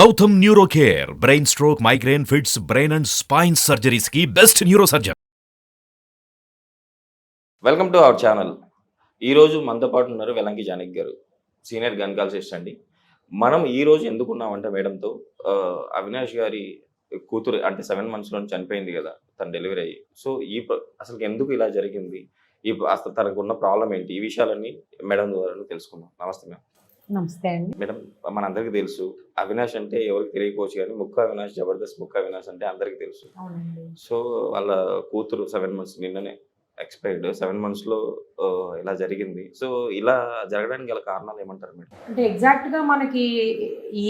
Gautam neuro care brain stroke migraine fits brain and spine సర్జరీస్కి best neuro surgeon welcome to our channel. ఈరోజు మనతో పాటు ఉన్నారు వెలంకి జానక్ గారు senior గన్కాలజిస్ట్ అండి. మనం ఈరోజు ఎందుకున్నామంటే మేడంతో అవినాష్ గారి కూతురు అంటే సెవెన్ మంత్స్లో చనిపోయింది కదా తను డెలివరీ అయ్యి. సో ఈ అసలు ఎందుకు ఇలా జరిగింది? ఈ అసలు తనకు ఉన్న ప్రాబ్లం ఏంటి? ఈ విషయాలన్నీ మేడం ద్వారా తెలుసుకుందాం. నమస్తే మేడం. నమస్తే అండి. మేడం మనందరికీ తెలుసు అవినాష్ అంటే ఎవరికి తెలియకపోవచ్చు కానీ ముక్క అవినాష్ జబర్దస్త్ ముక్క అవినాష్ అంటే అందరికీ తెలుసు. సో వాళ్ళ కూతురు సెవెన్ మంత్స్ నిన్ననే ఎక్స్పైర్డ్ సెవెన్ మంత్స్లో ఇలా జరిగింది. సో ఇలా జరగడానికి గల కారణాలు ఏమంటారు మేడం? అంటే ఎగ్జాక్ట్గా మనకి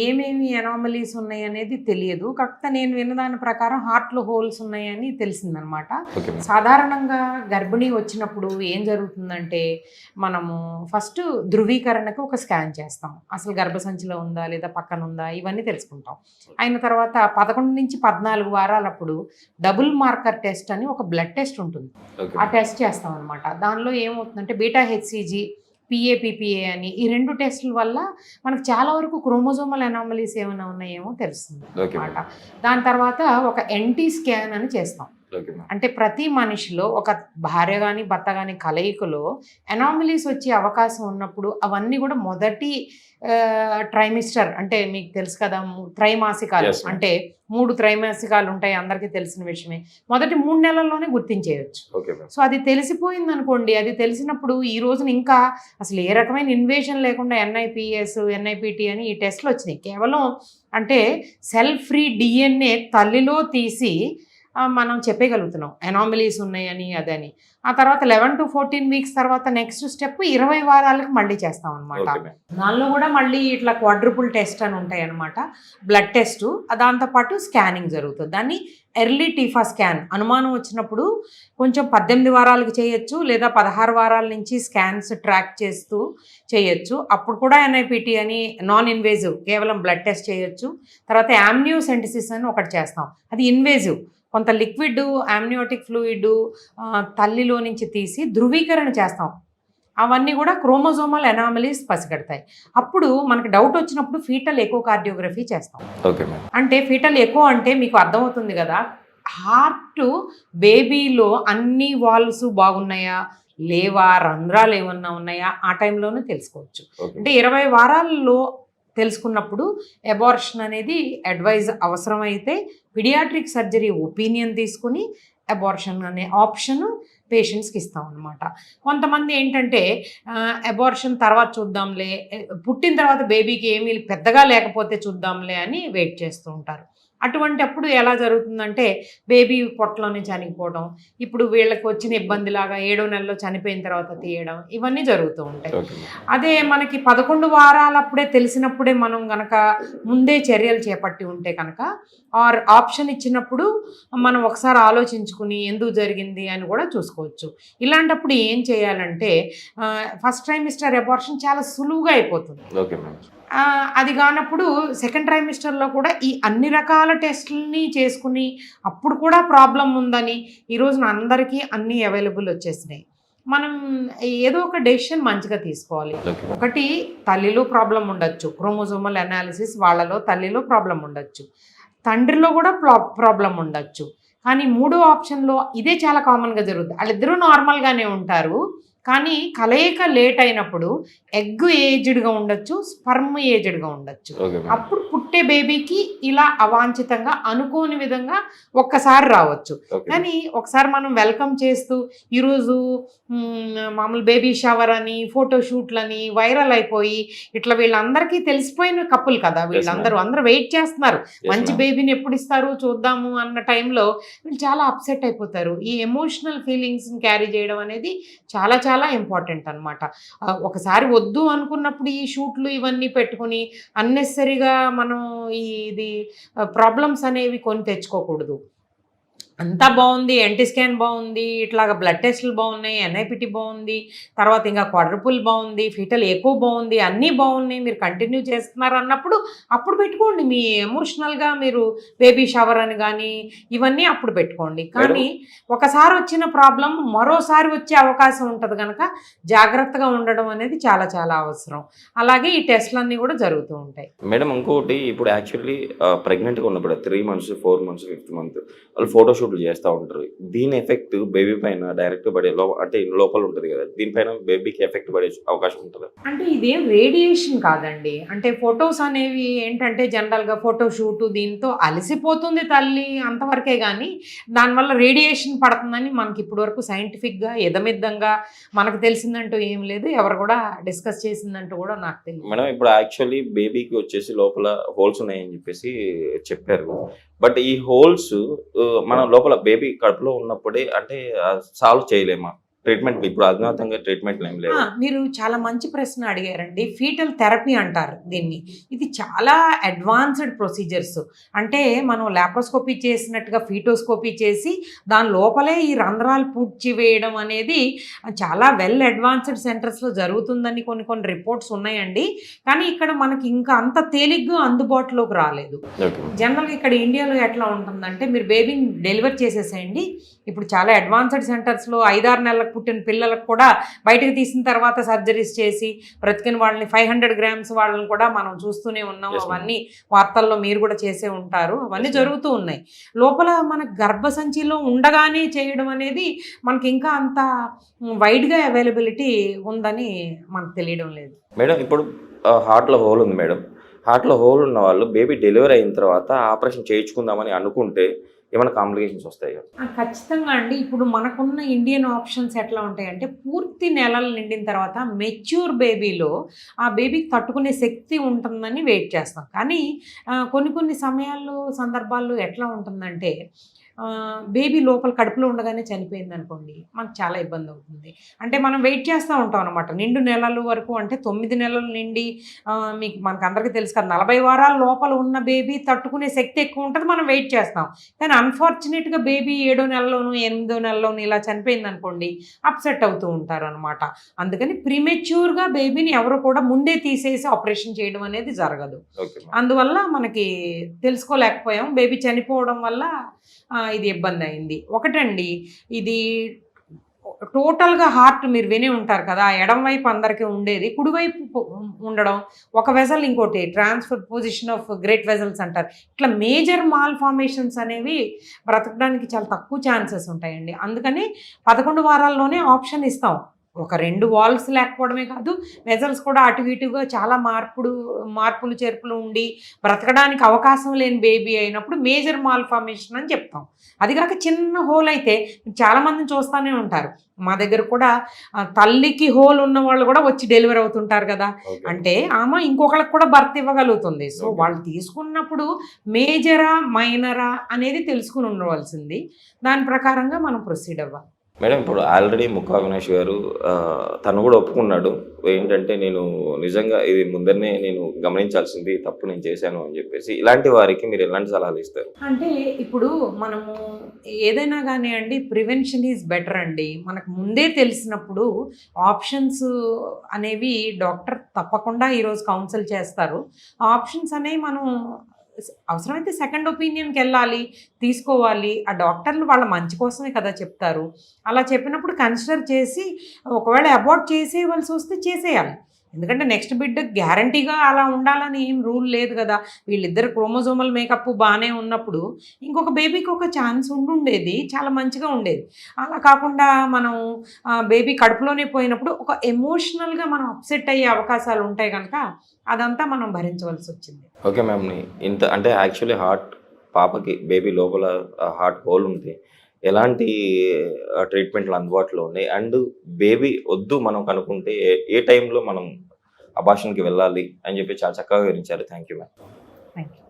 ఏమేమి ఎనామలీస్ ఉన్నాయి అనేది తెలియదు. కాకపోతే నేను విన్నదాని ప్రకారం హార్ట్లో హోల్స్ ఉన్నాయని తెలిసిందనమాట. సాధారణంగా గర్భిణీ వచ్చినప్పుడు ఏం జరుగుతుందంటే మనము ఫస్ట్ ధృవీకరణకు ఒక స్కాన్ చేస్తాం. అసలు గర్భసంచిలో ఉందా లేదా పక్కన ఉందా ఇవన్నీ తెలుసుకుంటాం. అయిన తర్వాత పదకొండు నుంచి పద్నాలుగు వారాలప్పుడు డబుల్ మార్కర్ టెస్ట్ అని ఒక బ్లడ్ టెస్ట్ ఉంటుంది. ఆ టెస్ట్ చేస్తాం అనమాట దానిలో ఏమవుతుందంటే బీటా హెచ్సిజీ పిఏపిపిఏ అని ఈ రెండు టెస్టుల వల్ల మనకు చాలా వరకు క్రోమోజోమల్ అనామలీస్ ఏమైనా ఉన్నాయేమో తెలుస్తుంది అనమాట దాని తర్వాత ఒక ఎన్టీ స్కాన్ అని చేస్తాం. అంటే ప్రతి మనిషిలో ఒక భార్య కానీ భర్త కానీ కలయికలో ఎనామలీస్ వచ్చే అవకాశం ఉన్నప్పుడు అవన్నీ కూడా మొదటి ట్రైమిస్టర్ అంటే మీకు తెలుసు కదా త్రైమాసికాలు. అంటే మూడు త్రైమాసికాలు ఉంటాయి అందరికీ తెలిసిన విషయమే. మొదటి మూడు నెలల్లోనే గుర్తించేయచ్చు. సో అది తెలిసిపోయింది అనుకోండి అది తెలిసినప్పుడు ఈ రోజున ఇంకా అసలు ఏ రకమైన ఇన్వేషన్ లేకుండా ఎన్ఐపిఎస్ ఎన్ఐపిటి అని ఈ టెస్ట్లు వచ్చినాయి. కేవలం అంటే సెల్ ఫ్రీ డిఎన్ఏ తల్లిలో తీసి మనం చెప్పగలుగుతున్నాం ఎనామిలీస్ ఉన్నాయని అదని. ఆ తర్వాత లెవెన్ టు ఫోర్టీన్ వీక్స్ తర్వాత నెక్స్ట్ స్టెప్ ఇరవై వారాలకు మళ్ళీ చేస్తాం అనమాట దానిలో కూడా మళ్ళీ ఇట్లా క్వాడ్రుపుల్ టెస్ట్ అని ఉంటాయి అనమాట బ్లడ్ టెస్ట్ దాంతోపాటు స్కానింగ్ జరుగుతుంది. దాన్ని ఎర్లీ టీఫా స్కాన్ అనుమానం వచ్చినప్పుడు కొంచెం పద్దెనిమిది వారాలకు చేయొచ్చు లేదా పదహారు వారాల నుంచి స్కాన్స్ ట్రాక్ చేస్తూ చేయొచ్చు. అప్పుడు కూడా ఎన్ఐపిటి అని నాన్ ఇన్వేజివ్ కేవలం బ్లడ్ టెస్ట్ చేయొచ్చు. తర్వాత యామ్నియోసెంటిసిస్ అని ఒకటి చేస్తాం. అది ఇన్వేజివ్ కొంత లిక్విడ్ యామ్నియోటిక్ ఫ్లూయిడ్ తల్లిలో నుంచి తీసి ధృవీకరణ చేస్తాం. అవన్నీ కూడా క్రోమోజోమల్ ఎనామలీస్ పసిగడతాయి. అప్పుడు మనకి డౌట్ వచ్చినప్పుడు ఫీటల్ ఎకో కార్డియోగ్రఫీ చేస్తాం అంటే ఫీటల్ ఎకో అంటే మీకు అర్థమవుతుంది కదా హార్ట్ బేబీలో అన్ని వాల్వ్స్ బాగున్నాయా లేవా రంధ్రాలు ఏమన్నా ఉన్నాయా ఆ టైంలోనే తెలుసుకోవచ్చు. అంటే ఇరవై వారాల్లో తెలుసుకున్నప్పుడు అబార్షన్ అనేది అడ్వైజ్ అవసరమైతే పిడియాట్రిక్ సర్జరీ ఒపీనియన్ తీసుకుని అబార్షన్ అనే ఆప్షన్ పేషెంట్స్కి ఇస్తాం అనమాట కొంతమంది ఏంటంటే అబార్షన్ తర్వాత చూద్దాంలే పుట్టిన తర్వాత బేబీకి ఏమీ పెద్దగా లేకపోతే చూద్దాంలే అని వెయిట్ చేస్తూ ఉంటారు. అటువంటి అప్పుడు ఎలా జరుగుతుందంటే బేబీ పొట్టలోనే చనిపోవడం ఇప్పుడు వీళ్ళకి వచ్చిన ఇబ్బందిలాగా ఏడో నెలలో చనిపోయిన తర్వాత తీయడం ఇవన్నీ జరుగుతూ ఉంటాయి. అదే మనకి పదకొండు వారాలప్పుడే తెలిసినప్పుడే మనం గనక ముందే చర్యలు చేపట్టి ఉంటే కనుక ఆర్ ఆప్షన్ ఇచ్చినప్పుడు మనం ఒకసారి ఆలోచించుకుని ఎందుకు జరిగింది అని కూడా చూసుకోవచ్చు. ఇలాంటప్పుడు ఏం చేయాలంటే ఫస్ట్ ట్రైమిస్టర్ అబార్షన్ చాలా సులువుగా అయిపోతుంది. ఓకే అది కానప్పుడు సెకండ్ ట్రైమిస్టర్లో కూడా ఈ అన్ని రకాల టెస్టులని చేసుకుని అప్పుడు కూడా ప్రాబ్లం ఉందని ఈ రోజున అందరికీ అన్నీ అవైలబుల్ వచ్చేసినాయి. మనం ఏదో ఒక డెసిషన్ మంచిగా తీసుకోవాలి. ఒకటి తల్లిలో ప్రాబ్లం ఉండొచ్చు. క్రోమోజోమల్ అనాలిసిస్ వాళ్ళలో తల్లిలో ప్రాబ్లం ఉండొచ్చు. తండ్రిలో కూడా ప్రాబ్లం ఉండొచ్చు. కానీ మూడో ఆప్షన్లో ఇదే చాలా కామన్గా జరుగుతుంది వాళ్ళిద్దరూ నార్మల్గానే ఉంటారు. కానీ కలయిక లేట్ అయినప్పుడు ఎగ్ ఏజ్డ్గా ఉండొచ్చు స్పర్మ్ ఏజ్డ్గా ఉండొచ్చు. అప్పుడు పుట్టే బేబీకి ఇలా అవాంఛితంగా అనుకోని విధంగా ఒక్కసారి రావచ్చు. కానీ ఒకసారి మనం వెల్కమ్ చేస్తూ ఈరోజు మామూలు బేబీ షవర్ అని ఫోటో షూట్లని వైరల్ అయిపోయి ఇట్లా వీళ్ళందరికీ తెలిసిపోయిన కప్పులు కదా వీళ్ళందరూ అందరూ వెయిట్ చేస్తున్నారు. మంచి. బేబీని ఎప్పుడు ఇస్తారు చూద్దాము అన్న టైంలో వీళ్ళు చాలా అప్సెట్ అయిపోతారు. ఈ ఎమోషనల్ ఫీలింగ్స్ని క్యారీ చేయడం అనేది చాలా చాలా ఇంపార్టెంట్ అనమాట ఒకసారి వద్దు అనుకున్నప్పుడు ఈ షూట్లు ఇవన్నీ పెట్టుకుని అన్నెసరీగా మనం ఈ ఇది ప్రాబ్లమ్స్ అనేవి కొని తెచ్చుకోకూడదు. అంతా బాగుంది ఎన్టీ స్కాన్ బాగుంది ఇట్లాగా బ్లడ్ టెస్ట్లు బాగున్నాయి ఎన్ఐపిటి బాగుంది తర్వాత ఇంకా క్వాడ్రపుల్ బాగుంది ఫీటల్ ఎక్కువ బాగుంది అన్నీ బాగున్నాయి మీరు కంటిన్యూ చేస్తున్నారు అన్నప్పుడు అప్పుడు పెట్టుకోండి. మీ ఎమోషనల్గా మీరు బేబీ షవర్ అని కానీ ఇవన్నీ అప్పుడు పెట్టుకోండి. కానీ ఒకసారి వచ్చిన ప్రాబ్లం మరోసారి వచ్చే అవకాశం ఉంటుంది కనుక జాగ్రత్తగా ఉండడం అనేది చాలా చాలా అవసరం. అలాగే ఈ టెస్ట్లన్నీ కూడా జరుగుతూ ఉంటాయి. మేడం ఇంకోటి ఇప్పుడు యాక్చువల్లీ ప్రెగ్నెంట్గా ఉన్నప్పుడు three months four months fifth month వాళ్ళు ఫోటోషూట్లు చేస్తూ ఉంటారు. దీని ఎఫెక్ట్ బేబీ పైన డైరెక్ట్ పడే లో అంటే లోపల ఉంటుంది కదా. దీనిపైన బేబీకి ఎఫెక్ట్ పడే అవకాశం ఉంటుంది? అంటే ఇదేం రేడియేషన్ కాదండి. అంటే ఫొటోస్ అనేవి ఏంటంటే జనరల్గా ఫోటో షూట్ దీంతో అలసిపోతుంది తల్లి అంతవరకే కానీ దానివల్ల రేడియేషన్ పడుతుందని మనకి ఇప్పటివరకు సైంటిఫిక్గా ఎదమిద్దంగా మనకు తెలిసిందంటూ ఏం లేదు. ఎవరు కూడా డిస్కస్ చేసిందంటూ కూడా నాకు తెలియదు. మేడం ఇప్పుడు యాక్చువల్లీ బేబీకి వచ్చేసి లోపల హోల్స్ ఉన్నాయని చెప్పేసి చెప్పారు. బట్ ఈ హోల్స్ మన లోపల బేబీ కడుపులో ఉన్నప్పుడే అంటే సాల్వ్ చేయలేమా? ట్రీట్మెంట్ ఇప్పుడు అధునాతంగా ట్రీట్మెంట్ ఏం ఆ, మీరు చాలా మంచి ప్రశ్న అడిగారండి. ఫీటల్ థెరపీ అంటారు దీన్ని. ఇది చాలా అడ్వాన్స్డ్ ప్రొసీజర్స్. అంటే మనం లాప్రోస్కోపీ చేసినట్టుగా ఫీటోస్కోపీ చేసి దాని లోపలే ఈ రంధ్రాలు పూడ్చి వేయడం అనేది చాలా వెల్ అడ్వాన్స్డ్ సెంటర్స్లో జరుగుతుందని కొన్ని కొన్ని రిపోర్ట్స్ ఉన్నాయండి. కానీ ఇక్కడ మనకి ఇంకా అంత తేలిగ్గా అందుబాటులోకి రాలేదు. జనరల్గా ఇక్కడ ఇండియాలో ఎట్లా ఉంటుందంటే మీరు బేబీని డెలివర్ చేసేసేయండి. ఇప్పుడు చాలా అడ్వాన్స్డ్ సెంటర్స్లో ఐదారు నెలలకు పుట్టిన పిల్లలకు కూడా బయటకు తీసిన తర్వాత సర్జరీస్ చేసి బ్రతికిన వాళ్ళని ఫైవ్ హండ్రెడ్ గ్రామ్స్ వాళ్ళని కూడా మనం చూస్తూనే ఉన్నాం. అవన్నీ వార్తల్లో మీరు కూడా చేసే ఉంటారు. అవన్నీ. జరుగుతూ ఉన్నాయి. లోపల మన గర్భసంచిలో ఉండగానే చేయడం అనేది మనకి ఇంకా అంత వైడ్గా అవైలబిలిటీ ఉందని మనకు తెలియడం లేదు. మేడం ఇప్పుడు హార్ట్లో హోల్ ఉంది మేడం. హార్ట్లో హోల్ ఉన్న వాళ్ళు బేబీ డెలివరీ అయిన తర్వాత ఆపరేషన్ చేయించుకుందామని అనుకుంటే ఏమైనా కాంప్లికేషన్స్ వస్తాయి కదా. ఖచ్చితంగా అండి. ఇప్పుడు మనకున్న ఇండియన్ ఆప్షన్స్ ఎట్లా ఉంటాయంటే పూర్తి నెలలు నిండిన తర్వాత మెచ్యూర్ బేబీలో ఆ బేబీకి తట్టుకునే శక్తి ఉంటుందని వెయిట్ చేస్తాం. కానీ కొన్ని కొన్ని సమయాల్లో సందర్భాల్లో ఎట్లా ఉంటుందంటే బేబీ లోపల కడుపులో ఉండగానే చనిపోయింది అనుకోండి మనకు చాలా ఇబ్బంది అవుతుంది. అంటే మనం వెయిట్ చేస్తూ ఉంటాం అనమాట నిండు నెలల వరకు అంటే తొమ్మిది నెలలు నిండి మీకు మనకు అందరికీ తెలుసు కదా నలభై వారాల లోపల ఉన్న బేబీ తట్టుకునే శక్తి ఎక్కువ ఉంటుంది మనం వెయిట్ చేస్తాం. కానీ అన్ఫార్చునేట్గా బేబీ ఏడో నెలలోను ఎనిమిదో నెలలోను ఇలా చనిపోయింది అనుకోండి అప్సెట్ అవుతూ ఉంటారు అనమాట అందుకని ప్రీమెచ్యూర్గా బేబీని ఎవరు కూడా ముందే తీసేసి ఆపరేషన్ చేయడం అనేది జరగదు. అందువల్ల మనకి తెలుసుకోలేకపోయాం. బేబీ చనిపోవడం వల్ల ఇది ఇబ్బంది అయింది. ఒకటండి ఇది టోటల్గా హార్ట్ మీరు వినే ఉంటారు కదా ఎడం వైపు అందరికీ ఉండేది కుడివైపు ఉండడం ఒక వెజల్ ఇంకోటి transfer position of great vessels అంటారు. ఇట్లా మేజర్ మాల్ ఫార్మేషన్స్ అనేవి బ్రతకడానికి చాలా తక్కువ ఛాన్సెస్ ఉంటాయండి. అందుకని పదకొండు వారాల్లోనే ఆప్షన్ ఇస్తాం. ఒక రెండు వాల్స్ లేకపోవడమే కాదు వెజల్స్ కూడా అటు ఇటుగా చాలా మార్పుడు మార్పులు చేర్పులు ఉండి బ్రతకడానికి అవకాశం లేని బేబీ అయినప్పుడు మేజర్ మాల్ ఫార్మేషన్ అని చెప్తాం. అది కాక చిన్న హోల్ అయితే చాలా మందిని చూస్తూనే ఉంటారు. మా దగ్గర కూడా తల్లికి హోల్ ఉన్న వాళ్ళు కూడా వచ్చి డెలివరీ అవుతుంటారు కదా. అంటే ఆమె ఇంకొకళ్ళకి కూడా భర్త ఇవ్వగలుగుతుంది. సో. వాళ్ళు తీసుకున్నప్పుడు మేజరా మైనరా అనేది తెలుసుకుని ఉండవలసింది. దాని ప్రకారంగా మనం ప్రొసీడ్ అవ్వాలి. మేడం ఇప్పుడు ఆల్రెడీ ముక్కా అవినాష్ గారు తను కూడా ఒప్పుకున్నాడు. ఏంటంటే నేను నిజంగా ఇది ముందరనే నేను గమనించాల్సింది తప్పు నేను చేశాను అని చెప్పేసి. ఇలాంటి వారికి మీరు ఎలాంటి సలహాలు ఇస్తారు? అంటే ఇప్పుడు మనము ఏదైనా కానీ అండి ప్రివెన్షన్ ఈజ్ బెటర్ అండి. మనకు ముందే తెలిసినప్పుడు ఆప్షన్స్ అనేవి డాక్టర్ తప్పకుండా ఈరోజు కౌన్సిల్ చేస్తారు. ఆప్షన్స్ అనేవి మనం అవసరమైతే సెకండ్ ఒపీనియన్కి వెళ్ళాలి తీసుకోవాలి. ఆ డాక్టర్లు వాళ్ళ మంచి కోసమే కదా చెప్తారు. అలా చెప్పినప్పుడు కన్సిడర్ చేసి ఒకవేళ అబార్ట్ చేసేయవలసి వస్తే చేసేయాలి. ఎందుకంటే నెక్స్ట్ బిడ్డ గ్యారంటీగా అలా ఉండాలని ఏం రూల్ లేదు కదా. వీళ్ళిద్దరు క్రోమోజోమల్ మేకప్ బాగానే ఉన్నప్పుడు ఇంకొక బేబీకి ఒక ఛాన్స్ ఉండుండేది చాలా మంచిగా ఉండేది. అలా కాకుండా మనం బేబీ కడుపులోనే పోయినప్పుడు ఒక ఎమోషనల్గా మనం అప్సెట్ అయ్యే అవకాశాలు ఉంటాయి కనుక అదంతా మనం భరించవలసి వచ్చింది. ఓకే మ్యామ్ ఇంత అంటే యాక్చువల్లీ హార్ట్ పాపకి బేబీ లోపల హార్ట్ హోల్ ఉంది ఎలాంటి ట్రీట్మెంట్లు అందుబాటులో ఉన్నాయి? అండ్ బేబీ వద్దు మనం కనుక్కుంటే ఏ- టైంలో మనం అభాషణకి వెళ్ళాలి అని చెప్పి చాలా చక్కగా వివరించారు. Thank you ma'am. Thank you